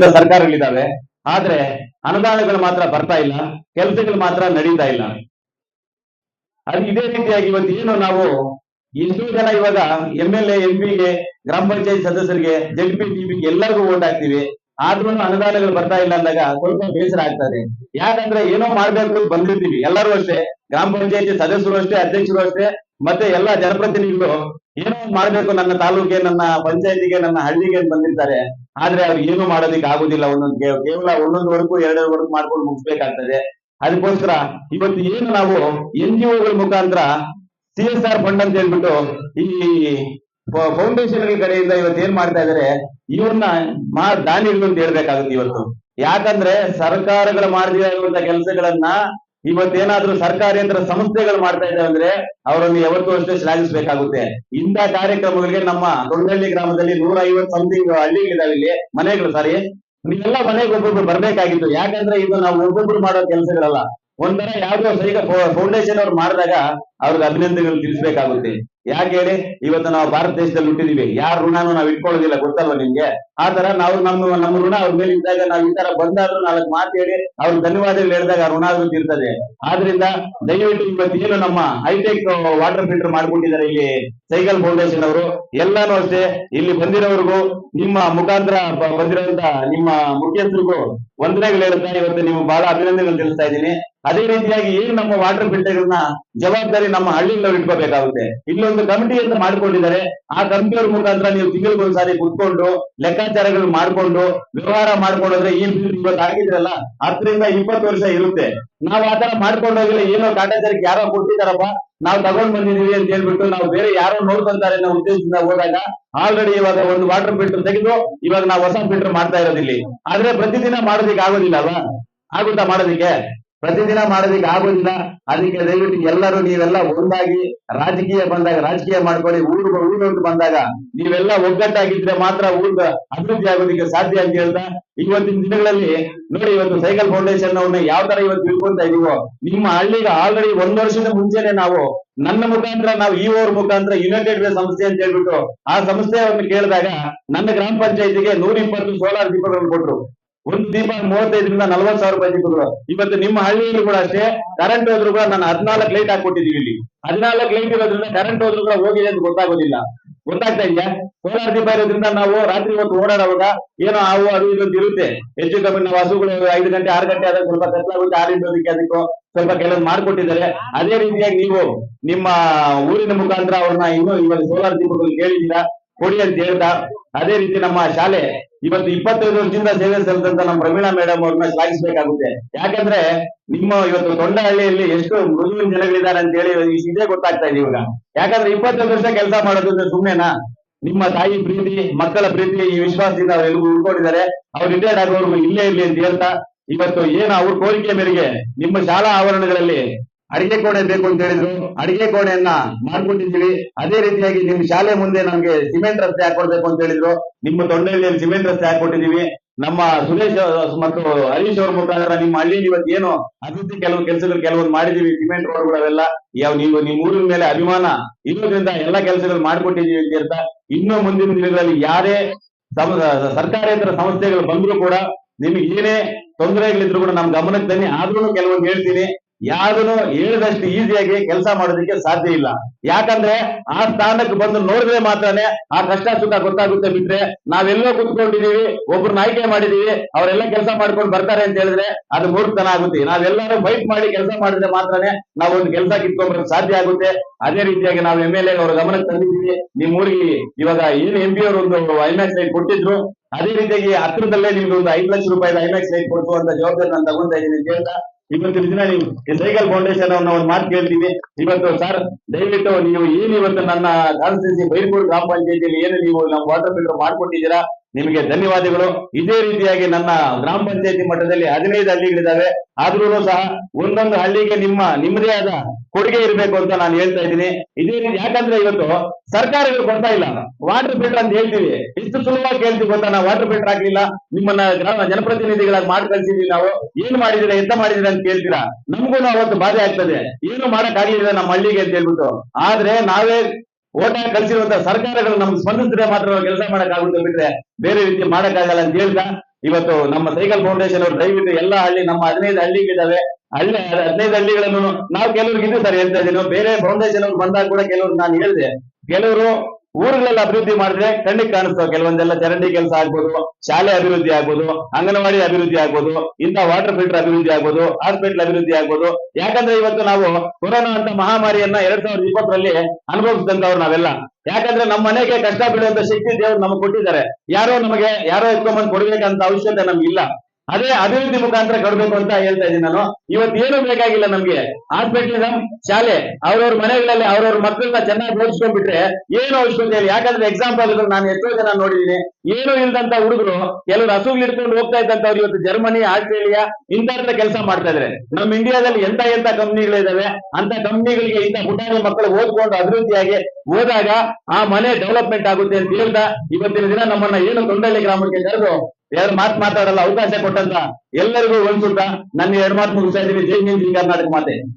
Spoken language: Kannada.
ಇರುವಂತ ಸರ್ಕಾರಗಳಿದ್ದಾವೆ. ಆದ್ರೆ ಅನುದಾನಗಳು ಮಾತ್ರ ಬರ್ತಾ ಇಲ್ಲ, ಕೆಲಸಗಳು ಮಾತ್ರ ನಡೀತಾ ಇಲ್ಲ. ಅದು ಇದೇ ರೀತಿಯಾಗಿ ಇವತ್ತು ಏನು ನಾವು ಎಷ್ಟೋ ಜನ ಇವಾಗ ಎಂ ಎಲ್ ಎ ಎಂ ಪಿಗೆ ಗ್ರಾಮ ಪಂಚಾಯತ್ ಸದಸ್ಯರಿಗೆ ಜಡ್ಪಿ ಟಿ ಎಲ್ಲರಿಗೂ ಓಟ್ ಹಾಕ್ತಿವಿ. ಆದ್ರೂ ಅನುದಾನಗಳು ಬರ್ತಾ ಇಲ್ಲ ಅಂದಾಗ ಸ್ವಲ್ಪ ಬೇಸರ ಆಗ್ತದೆ ಯಾಕಂದ್ರೆ ಏನೋ ಮಾಡ್ಬೇಕು ಅಂತ ಬಂದಿರ್ತೀವಿ. ಎಲ್ಲರೂ ಅಷ್ಟೇ. ಗ್ರಾಮ ಪಂಚಾಯತಿ ಸದಸ್ಯರು ಅಷ್ಟೇ, ಅಧ್ಯಕ್ಷರು ಅಷ್ಟೇ. ಮತ್ತೆ ಎಲ್ಲಾ ಜನಪ್ರತಿನಿಧಿಗಳು ಏನೋ ಮಾಡಬೇಕು ನನ್ನ ತಾಲೂಕಿಗೆ, ನನ್ನ ಪಂಚಾಯತಿಗೆ, ನನ್ನ ಹಳ್ಳಿಗೆ ಬಂದಿರ್ತಾರೆ. ಆದ್ರೆ ಅವ್ರು ಏನು ಮಾಡೋದಕ್ಕೆ ಆಗುದಿಲ್ಲ ಒಂದೊಂದು ಕೇವಲ ಒಂದೊಂದು ವರ್ಗು ಎರಡೆರಡು ವರ್ಗು ಮಾಡ್ಕೊಂಡು ಮುಗಿಸ್ಬೇಕಾಗ್ತದೆ. ಅದಕ್ಕೋಸ್ಕರ ಇವತ್ತು ಏನು ನಾವು ಎನ್ ಜಿ ಒಗಳ ಮುಖಾಂತರ ಸಿ ಎಸ್ ಆರ್ ಫಂಡ್ ಅಂತ ಹೇಳ್ಬಿಟ್ಟು ಈ ಫೌಂಡೇಶನ್ ಕಡೆಯಿಂದ ಇವತ್ತು ಏನ್ ಮಾಡ್ತಾ ಇದಾರೆ, ಇವ್ರನ್ನ ಮಾ ದಾನಿಗಳು ಅಂತ ಹೇಳ್ಬೇಕಾಗುತ್ತೆ ಇವತ್ತು. ಯಾಕಂದ್ರೆ ಸರ್ಕಾರಗಳು ಮಾಡದೇ ಕೆಲಸಗಳನ್ನ ಇವತ್ತೇನಾದ್ರೂ ಸರ್ಕಾರೇತರ ಸಂಸ್ಥೆಗಳು ಮಾಡ್ತಾ ಇದ್ದಾವೆ ಅಂದ್ರೆ ಅವರನ್ನು ಯಾವತ್ತೂ ಅಷ್ಟೇ ಶ್ಲಾಘಿಸಬೇಕಾಗುತ್ತೆ. ಇಂಥ ಕಾರ್ಯಕ್ರಮಗಳಿಗೆ ನಮ್ಮ ದೊಡ್ಡಹಳ್ಳಿ ಗ್ರಾಮದಲ್ಲಿ ನೂರ ಐವತ್ತು ಸಮಥಿಂಗ್ ಹಳ್ಳಿಗಳಿದಾವೆ ಇಲ್ಲಿ. ಮನೆಗಳು ಸಾರಿ ನೀವೆಲ್ಲ ಮನೆಗೆ ಒಬ್ಬೊಬ್ರು ಬರ್ಬೇಕಾಗಿತ್ತು. ಯಾಕಂದ್ರೆ ಇದು ನಾವು ಒಬ್ಬೊಬ್ರು ಮಾಡೋ ಕೆಲಸಗಳಲ್ಲ. ಒಂಥರ ಯಾವ್ದೋ ಸರಿ ಫೌಂಡೇಶನ್ ಅವ್ರು ಮಾಡಿದಾಗ ಅವ್ರಿಗೆ ಅಭಿನಂದನೆಗಳು ತಿಳಿಸಬೇಕಾಗುತ್ತೆ. ಯಾಕೆ ಹೇಳಿ? ಇವತ್ತು ನಾವು ಭಾರತ ದೇಶದಲ್ಲಿ ಹುಟ್ಟಿದೀವಿ. ಯಾರ ಋಣನೂ ನಾವು ಇಟ್ಕೊಳ್ಳೋದಿಲ್ಲ, ಗೊತ್ತಲ್ವಾ ನಿಮ್ಗೆ? ಆ ತರ ನಾವು ನಮ್ಮ ನಮ್ಮ ಋಣ ಅವ್ರ ಮೇಲೆ ಇದ್ದಾಗ ನಾವು ಈ ತರ ಬಂದಾದ್ರೂ ನಾಲ್ಕು ಮಾತು ಹೇಳಿ ಅವ್ರ ಧನ್ಯವಾದಗಳು ಹೇಳಿದಾಗ ಋಣ ಇರ್ತದೆ ಆದ್ರಿಂದ ದಯವಿಟ್ಟು ಇವತ್ತು ಏನು ನಮ್ಮ ಹೈಟೆಕ್ ವಾಟರ್ ಫಿಲ್ಟರ್ ಮಾಡ್ಕೊಂಡಿದ್ದಾರೆ ಇಲ್ಲಿ ಸೈಕಲ್ ಫೌಂಡೇಶನ್ ಅವರು. ಎಲ್ಲಾನು ಅಷ್ಟೇ, ಇಲ್ಲಿ ಬಂದಿರೋರಿಗೂ, ನಿಮ್ಮ ಮುಖಾಂತರ ಬಂದಿರೋಂತ ನಿಮ್ಮ ಮುಖ್ಯಸ್ಥರಿಗೂ ವಂದನೆಗಳು ಹೇಳ್ತಾ ಇವತ್ತು ನೀವು ಬಹಳ ಅಭಿನಂದನೆಗಳು ತಿಳಿಸ್ತಾ ಇದ್ದೀನಿ. ಅದೇ ರೀತಿಯಾಗಿ ಏನು ನಮ್ಮ ವಾಟರ್ ಫಿಲ್ಟರ್ಗಳನ್ನ ಜವಾಬ್ದಾರಿ ನಮ್ಮ ಹಳ್ಳಿಗಳಲ್ಲಿ ಇಟ್ಕೋಬೇಕಾಗುತ್ತೆ ಇಲ್ಲೊಂದು ಕಮಿಟಿ ಅಂತ ಮಾಡ್ಕೊಂಡಿದ್ದಾರೆ, ಆ ಕಮಿಟಿಯವ್ರ ಮುಖಾಂತರ ನೀವು ತಿಂಗಳಿಗೊಂದ್ಸಾರಿ ಕುತ್ಕೊಂಡು ಲೆಕ್ಕಾಚಾರಗಳು ಮಾಡ್ಕೊಂಡು ವ್ಯವಹಾರ ಮಾಡ್ಕೊಂಡೋದ್ರೆ ಈ ಇವತ್ತು ಹತ್ತರಿಂದ ಇಪ್ಪತ್ತು ವರ್ಷ ಇರುತ್ತೆ. ನಾವು ಆತರ ಮಾಡ್ಕೊಂಡೋಗಿಲ್ಲ, ಏನೋ ಕಾಟಾಚಾರಕ್ಕೆ ಯಾರೋ ಕೊಟ್ಟಿದಾರಪ್ಪ ನಾವು ತಗೊಂಡ್ ಬಂದಿದೀವಿ ಅಂತ ಹೇಳ್ಬಿಟ್ಟು ನಾವು ಬೇರೆ ಯಾರೋ ನೋಡ್ಕೊಂತಾರೆ ಅನ್ನೋ ಉದ್ದೇಶದಿಂದ ಹೋದಾಗ ಆಲ್ರೆಡಿ ಇವಾಗ ಒಂದು ವಾಟರ್ ಫಿಲ್ಟರ್ ತೆಗೆದು ಇವಾಗ ನಾವು ಹೊಸ ಫಿಲ್ಟರ್ ಮಾಡ್ತಾ ಇರೋದಿಲ್ಲಿ. ಆದ್ರೆ ಪ್ರತಿದಿನ ಮಾಡೋದಿಕ್ಕೆ ಆಗೋದಿಲ್ಲ ಅಲ್ವಾ? ಆಗುತ್ತಾ ಮಾಡೋದಕ್ಕೆ? ಪ್ರತಿದಿನ ಮಾಡೋದಕ್ಕೆ ಆಗೋದಿಲ್ಲ. ಅದಕ್ಕೆ ದಯವಿಟ್ಟು ಎಲ್ಲರೂ ನೀವೆಲ್ಲ ಒಂದಾಗಿ ರಾಜಕೀಯ ಬಂದಾಗ, ರಾಜಕೀಯ ಮಾಡ್ಕೊಳ್ಳಿ. ಊರು ಊರೊಂದು ಬಂದಾಗ ನೀವೆಲ್ಲ ಒಗ್ಗಟ್ಟಾಗಿದ್ರೆ ಮಾತ್ರ ಊರ್ದ ಅಭಿವೃದ್ಧಿ ಆಗೋದಕ್ಕೆ ಸಾಧ್ಯ ಅಂತ ಹೇಳ್ತಾ, ಇವತ್ತಿನ ದಿನಗಳಲ್ಲಿ ನೋಡಿ, ಇವತ್ತು ಸೈಕಲ್ ಫೌಂಡೇಶನ್ ಅವ್ರನ್ನ ಯಾವ ತರ ಇವತ್ತು ತಿಳ್ಕೊಂತ ಇದೀವೋ, ನಿಮ್ಮ ಹಳ್ಳಿಗೆ ಆಲ್ರೆಡಿ ಒಂದ್ ವರ್ಷದ ಮುಂಚೆನೆ ನಾವು ನನ್ನ ಮುಖಾಂತರ, ನಾವು ಈ ಓರ್ ಮುಖಾಂತರ ಯುನೈಟೆಡ್ ವೇ ಸಂಸ್ಥೆ ಅಂತ ಹೇಳ್ಬಿಟ್ಟು ಆ ಸಂಸ್ಥೆಯನ್ನು ಕೇಳಿದಾಗ, ನನ್ನ ಗ್ರಾಮ ಪಂಚಾಯತಿಗೆ ನೂರ ಇಪ್ಪತ್ತು ಸೋಲಾರ್ ದೀಪಗಳನ್ನು ಕೊಟ್ರು. ಒಂದು ದೀಪ ಮೂವತ್ತೈದರಿಂದ ನಲ್ವತ್ ಸಾವಿರ ರೂಪಾಯಿ ದೀಪಗಳು ಇವತ್ತು ನಿಮ್ಮ ಹಳ್ಳಿಯಲ್ಲಿ ಕೂಡ ಅಷ್ಟೇ ಕರೆಂಟ್ ಹೋದ್ರು ಕೂಡ ನಾನು ಹದಿನಾಲ್ಕು ಲೈಟ್ ಹಾಕೊಟ್ಟಿದೀವಿ ಇಲ್ಲಿ. ಹದಿನಾಲ್ಕು ಲೈಟ್ ಇರೋದ್ರಿಂದ ಕರೆಂಟ್ ಹೋದ್ರು ಕೂಡ ಹೋಗಿದೆ ಅಂತ ಗೊತ್ತಾಗೋದಿಲ್ಲ. ಗೊತ್ತಾಗ್ತಾ ಇದೆಯಾ? ಸೋಲಾರ್ ದೀಪ ಇರೋದ್ರಿಂದ ನಾವು ರಾತ್ರಿ ಹೊತ್ತು ಓಡಾಡುವಾಗ ಏನೋ ಹಾವು ಅದು ಇದು ಅಂತ ಇರುತ್ತೆ. ಹೆಚ್ಚು ಕಮ್ಮಿ ನಾವು ಹಸುಗಳು ಐದು ಗಂಟೆ, ಆರು ಗಂಟೆ ಆದಾಗ ಸ್ವಲ್ಪ ಕತ್ಲಾಗುತ್ತೆ ಹಾಲಿಂದೋದಕ್ಕೆ ಅದಕ್ಕೂ ಸ್ವಲ್ಪ ಕೆಲವು ಮಾಡ್ಕೊಟ್ಟಿದ್ದಾರೆ. ಅದೇ ರೀತಿಯಾಗಿ ನೀವು ನಿಮ್ಮ ಊರಿನ ಮುಖಾಂತರ ಅವ್ರನ್ನ ಇನ್ನೂ ಇವಾಗ ಸೋಲಾರ್ ದೀಪಗಳು ಕೇಳಿದ್ದೀರಾ? ಕೊಡಿ ಅಂತ ಹೇಳ್ತಾ, ಅದೇ ರೀತಿ ನಮ್ಮ ಶಾಲೆ ಇವತ್ತು ಇಪ್ಪತ್ತೈದು ವರ್ಷದಿಂದ ಸೇವೆ ಸಲ್ಲಿಸಿದಂತ ನಮ್ಮ ಪ್ರವೀಣಾ ಮೇಡಮ್ ಅವ್ರನ್ನ ಶ್ಲಾಘಿಸಬೇಕಾಗುತ್ತೆ ಯಾಕಂದ್ರೆ ನಿಮ್ಮ ಇವತ್ತು ತೊಂಡಹಳ್ಳಿಯಲ್ಲಿ ಎಷ್ಟು ಮೃದುವಿನ ಜನಗಳಿದ್ದಾರೆ ಅಂತ ಹೇಳಿ ಇದೇ ಗೊತ್ತಾಗ್ತಾ ಇದೆ ಇವಾಗ. ಯಾಕಂದ್ರೆ ಇಪ್ಪತ್ತೈದು ವರ್ಷ ಕೆಲಸ ಮಾಡೋದು ಅಂದ್ರೆ ಸುಮ್ನೆನಾ? ನಿಮ್ಮ ತಾಯಿ ಪ್ರೀತಿ, ಮಕ್ಕಳ ಪ್ರೀತಿ, ಈ ವಿಶ್ವಾಸದಿಂದ ಅವ್ರು ಎಲ್ರಿಗೂ ಉಳ್ಕೊಂಡಿದ್ದಾರೆ. ಅವ್ರು ರಿಟೈರ್ಡ್ ಆಗೋರ್ಗು ಇಲ್ಲೇ ಇರ್ಲಿ ಅಂತ ಹೇಳ್ತಾ, ಇವತ್ತು ಏನು ಅವ್ರ ಕೋರಿಕೆ ಮೇರೆಗೆ ನಿಮ್ಮ ಶಾಲಾ ಆವರಣಗಳಲ್ಲಿ ಅಡಿಗೆ ಕೋಣೆ ಬೇಕು ಅಂತ ಹೇಳಿದ್ರು. ಅಡಿಗೆ ಕೋಣೆಯನ್ನ ಮಾಡ್ಕೊಂಡಿದ್ದೀವಿ ಅದೇ ರೀತಿಯಾಗಿ ನಿಮ್ ಶಾಲೆ ಮುಂದೆ ನಮ್ಗೆ ಸಿಮೆಂಟ್ ರಸ್ತೆ ಹಾಕೊಡ್ಬೇಕು ಅಂತ ಹೇಳಿದ್ರು. ನಿಮ್ಮ ತೊಂಡೆಯಲ್ಲಿ ಸಿಮೆಂಟ್ ರಸ್ತೆ ಹಾಕೊಟ್ಟಿದೀವಿ ನಮ್ಮ ಸುರೇಶ್ ಮತ್ತು ಹರೀಶ್ ಅವ್ರ ಮುಖಾಂತರ ನಿಮ್ಮ ಹಳ್ಳಿಯಲ್ಲಿ ಇವತ್ತು ಏನು ಅಭಿವೃದ್ಧಿ ಕೆಲವು ಕೆಲಸಗಳು ಕೆಲವೊಂದು ಮಾಡಿದೀವಿ ಸಿಮೆಂಟ್ ರೋಡ್ಗಳು ಅವೆಲ್ಲ. ಯಾವ ನೀವು ನಿಮ್ಮ ಊರಿನ ಮೇಲೆ ಅಭಿಮಾನ ಇರೋದ್ರಿಂದ ಎಲ್ಲ ಕೆಲಸಗಳು ಮಾಡ್ಕೊಟ್ಟಿದೀವಿ ಅಂತ ಹೇಳ್ತಾ, ಇನ್ನು ಮುಂದಿನ ದಿನಗಳಲ್ಲಿ ಯಾರೇ ಸರ್ಕಾರೇತರ ಸಂಸ್ಥೆಗಳು ಬಂದ್ರು ಕೂಡ ನಿಮ್ಗೆ ಏನೇ ತೊಂದರೆಗಳಿದ್ರು ಕೂಡ ನಮ್ ಗಮನಕ್ಕೆ ತನ್ನಿ ಆದ್ರೂ ಕೆಲವೊಂದು ಹೇಳ್ತೀನಿ. ಯಾರನ್ನು ಹೇಳಿದಷ್ಟು ಈಸಿಯಾಗಿ ಕೆಲಸ ಮಾಡೋದಕ್ಕೆ ಸಾಧ್ಯ ಇಲ್ಲ. ಯಾಕಂದ್ರೆ ಆ ಸ್ಥಾನಕ್ಕೆ ಬಂದು ನೋಡಿದ್ರೆ ಮಾತ್ರನೇ ಆ ಕಷ್ಟ ಸುಖ ಗೊತ್ತಾಗುತ್ತೆ ಬಿಟ್ರೆ ನಾವೆಲ್ಲೋ ಕುತ್ಕೊಂಡಿದೀವಿ ಒಬ್ರನ್ನ ಆಯ್ಕೆ ಮಾಡಿದೀವಿ ಅವರೆಲ್ಲ ಕೆಲಸ ಮಾಡ್ಕೊಂಡು ಬರ್ತಾರೆ ಅಂತ ಹೇಳಿದ್ರೆ ಅದು ಮೂರ್ತನ ಆಗುತ್ತೆ. ನಾವೆಲ್ಲರೂ ಫೈಟ್ ಮಾಡಿ ಕೆಲಸ ಮಾಡಿದ್ರೆ ಮಾತ್ರನೇ ನಾವು ಒಂದು ಕೆಲಸ ಕಿತ್ಕೊಂಡ್ಬರಕ್ ಸಾಧ್ಯ ಆಗುತ್ತೆ. ಅದೇ ರೀತಿಯಾಗಿ ನಾವು ಎಂ ಎಲ್ ಎ ಅವರ ಗಮನಕ್ಕೆ ತಂದಿದ್ದೀವಿ. ನಿಮ್ ಊರಿಗೆ ಇವಾಗ ಏನು ಎಂ ಪಿ ಅವರು ಒಂದು ಐಮ್ಯಾಕ್ಸ್ ಲೈಟ್ ಕೊಟ್ಟಿದ್ರು. ಅದೇ ರೀತಿಯಾಗಿ ಹತ್ರದಲ್ಲೇ ನಿಮ್ಗೆ ಒಂದು ಐದು ಲಕ್ಷ ರೂಪಾಯಿ ಐಮ್ಯಾಕ್ಸ್ ಲೈಟ್ ಕೊಡಿಸುವಂತ ಜವಾಬ್ದಾರಿ ನಾನು ತಗೊಂಡಿದ್ದೀನಿ ಅಂತ ಹೇಳ್ತಾ ಇವತ್ತಿನ ದಿನ ನೀವು ಸೈಕಲ್ ಫೌಂಡೇಶನ್ ಅವ್ರನ್ನ ಒಂದು ಮಾತು ಕೇಳ್ತೀವಿ. ಇವತ್ತು ಸರ್ ದಯವಿಟ್ಟು ನೀವು ಏನು ಇವತ್ತು ನನ್ನ ಕಾನ್ಸ್ಟಿಟ್ಯೂನ್ಸಿ ಬೈರ್ಪುರ್ ಗ್ರಾಮ ಪಂಚಾಯತಿಯಲ್ಲಿ ಏನು ನೀವು ನಮ್ಮ ವಾಟರ್ ಫಿಲ್ಟರ್ ಮಾಡ್ಕೊಟ್ಟಿದ್ದೀರಾ? ನಿಮಗೆ ಧನ್ಯವಾದಗಳು. ಇದೇ ರೀತಿಯಾಗಿ ನನ್ನ ಗ್ರಾಮ ಪಂಚಾಯತಿ ಮಟ್ಟದಲ್ಲಿ ಹದಿನೈದು ಹಳ್ಳಿಗಳಿದ್ದಾವೆ. ಆದ್ರೂ ಸಹ ಒಂದೊಂದು ಹಳ್ಳಿಗೆ ನಿಮ್ಮ ನಿಮ್ಮದೇ ಆದ ಕೊಡುಗೆ ಇರಬೇಕು ಅಂತ ನಾನು ಹೇಳ್ತಾ ಇದ್ದೀನಿ. ಇದೇ ರೀತಿ ಯಾಕಂದ್ರೆ ಇವತ್ತು ಸರ್ಕಾರಗಳು ಕೊಡ್ತಾ ಇಲ್ಲ. ವಾಟರ್ ಫಿಲ್ಟರ್ ಅಂತ ಹೇಳ್ತೀವಿ. ಇಷ್ಟು ಸುಲಭವಾಗಿ ಕೇಳ್ತೀವಿ ಗೊತ್ತಾ ನಾವು ವಾಟರ್ ಫಿಲ್ಟರ್ ಹಾಕ್ಲಿಲ್ಲ. ನಿಮ್ಮನ್ನ ಗ್ರಾಮ ಜನಪ್ರತಿನಿಧಿಗಳಾಗಿ ಮಾಡಿ ಕಳಿಸಿದ್ವಿ ನಾವು. ಏನ್ ಮಾಡಿದಿರ, ಎಂತ ಮಾಡಿದಿರ ಅಂತ ಕೇಳ್ತೀರಾ? ನಮಗೂ ಅವತ್ತು ಬಾಧೆ ಆಗ್ತದೆ. ಏನು ಮಾಡಕ್ ಆಗ್ಲಿಲ್ಲ ನಮ್ಮ ಹಳ್ಳಿಗೆ ಅಂತ ಹೇಳ್ಬಿಟ್ಟು. ಆದ್ರೆ ನಾವೇ ಓಟ್ ಕಳಿಸಿರುವಂತಹ ಕಳ್ಸಿರುವಂತ ಸರ್ಕಾರಗಳು ನಮ್ಗೆ ಸ್ಪಂದಿಸಿದ್ರೆ ಮಾತ್ರ ಕೆಲಸ ಮಾಡಕ್ ಆಗುತ್ತೆ ಬಿಟ್ರೆ ಬೇರೆ ರೀತಿ ಮಾಡಕ್ ಆಗಲ್ಲ ಅಂತ ಹೇಳ್ತಾ, ಇವತ್ತು ನಮ್ಮ ಸೈಕಲ್ ಫೌಂಡೇಶನ್ ಅವರು ದಯವಿಟ್ಟು ಎಲ್ಲಾ ಹಳ್ಳಿ, ನಮ್ಮ ಹದಿನೈದು ಹಳ್ಳಿಗಳಿದಾವೆ ಹಳ್ಳಿ ಹದಿನೈದು ಹಳ್ಳಿಗಳನ್ನು ನಾವು ಕೆಲವ್ರಿಗೆ ಇದು ಸರ್ ಹೇಳ್ತಾ ಇದ್ದೀನಿ. ಬೇರೆ ಫೌಂಡೇಶನ್ ಅವ್ರು ಬಂದಾಗ ಕೂಡ ಕೆಲವ್ರು ನಾನು ಹೇಳಿದೆ, ಕೆಲವರು ಊರುಗಳೆಲ್ಲ ಅಭಿವೃದ್ಧಿ ಮಾಡಿದ್ರೆ ಕಣ್ಣಿಗೆ ಕಾಣಿಸ್ತಾವ ಕೆಲವೊಂದೆಲ್ಲ ಚರಂಡಿ ಕೆಲಸ ಆಗ್ಬೋದು, ಶಾಲೆ ಅಭಿವೃದ್ಧಿ ಆಗ್ಬೋದು, ಅಂಗನವಾಡಿ ಅಭಿವೃದ್ಧಿ ಆಗ್ಬೋದು, ಇಂಥ ವಾಟರ್ ಫಿಲ್ಟರ್ ಅಭಿವೃದ್ಧಿ ಆಗ್ಬೋದು ಹಾಸ್ಪಿಟಲ್ ಅಭಿವೃದ್ಧಿ ಆಗ್ಬೋದು. ಯಾಕಂದ್ರೆ ಇವತ್ತು ನಾವು ಕೊರೋನಾ ಅಂತ ಮಹಾಮಾರಿಯನ್ನ ಎರಡ್ ಸಾವಿರದ ಇಪ್ಪತ್ತರಲ್ಲಿ ಅನುಭವಿಸಿದಂತವ್ರು ನಾವೆಲ್ಲ. ಯಾಕಂದ್ರೆ ನಮ್ಮ ಮನೆಗೆ ಕಷ್ಟ ಬೀಳುವಂತ ಶಕ್ತಿ ದೇವರು ನಮಗೆ ಕೊಟ್ಟಿದ್ದಾರೆ. ಯಾರೋ ನಮಗೆ, ಯಾರೋ ಎತ್ಕೊಂಡ್ಬಂದು ಕೊಡ್ಬೇಕಂತ ಅವಶ್ಯಕತೆ ನಮ್ಗೆ ಇಲ್ಲ ಅದೇ ಅಭಿವೃದ್ಧಿ ಮುಖಾಂತರ ಕೊಡ್ಬೇಕು ಅಂತ ಹೇಳ್ತಾ ಇದ್ದೀನಿ ನಾನು. ಇವತ್ತು ಏನು ಬೇಕಾಗಿಲ್ಲ ನಮ್ಗೆ. ಹಾಸ್ಪಿಟಲ್ ಶಾಲೆ, ಅವ್ರವ್ರ ಮನೆಗಳಲ್ಲಿ ಅವ್ರವ್ರ ಮಕ್ಕಳನ್ನ ಚೆನ್ನಾಗಿ ಓದಿಸ್ಕೊಂಡ್ಬಿಟ್ರೆ ಏನು ಅವಶ್ಯಕತೆ ಇಲ್ಲ ಯಾಕಂದ್ರೆ ಎಕ್ಸಾಂಪಲ್ ನಾನು ಎಷ್ಟೋ ಜನ ನೋಡಿದೀನಿ ಏನು ಇಲ್ದಂತ ಹುಡುಗರು ಕೆಲವರು ಹಸುಗಳು ಇಟ್ಕೊಂಡು ಹೋಗ್ತಾ ಇದ್ದಂತವ್ರು ಇವತ್ತು ಜರ್ಮನಿ, ಆಸ್ಟ್ರೇಲಿಯಾ ಇಂಥ ಕೆಲಸ ಮಾಡ್ತಾ ಇದ್ರೆ. ನಮ್ಮ ಇಂಡಿಯಾದಲ್ಲಿ ಎಂತ ಎಂತ ಕಂಪ್ನಿಗಳಿದಾವೆ ಅಂತ ಕಂಪ್ನಿಗಳಿಗೆ ಇಂಥ ಪುಟಾಣಿ ಮಕ್ಕಳು ಓದ್ಕೊಂಡು ಅಭಿವೃದ್ಧಿಯಾಗಿ ಹೋದಾಗ ಆ ಮನೆ ಡೆವಲಪ್ಮೆಂಟ್ ಆಗುತ್ತೆ ಅಂತ ಹೇಳ್ದ. ಇವತ್ತಿನ ದಿನ ನಮ್ಮನ್ನ ಏನು ತೊಂಡಳ್ಳಿ ಗ್ರಾಮಕ್ಕೆ ಕರೆದು ಎರಡು ಮಾತು ಮಾತಾಡಲ್ಲ, ಅವಕಾಶ ಕೊಟ್ಟಂತ ಎಲ್ಲರಿಗೂ ಒಂದ್ಸುತ್ತ ನನ್ನ ಎರಡು ಮಾತು ಮುಗಿಸ್ತಾ ಇದ್ದೀನಿ. ಜೈ ಹಿಂದ್, ಜೈ ಕರ್ನಾಟಕ ಮಾತೆ.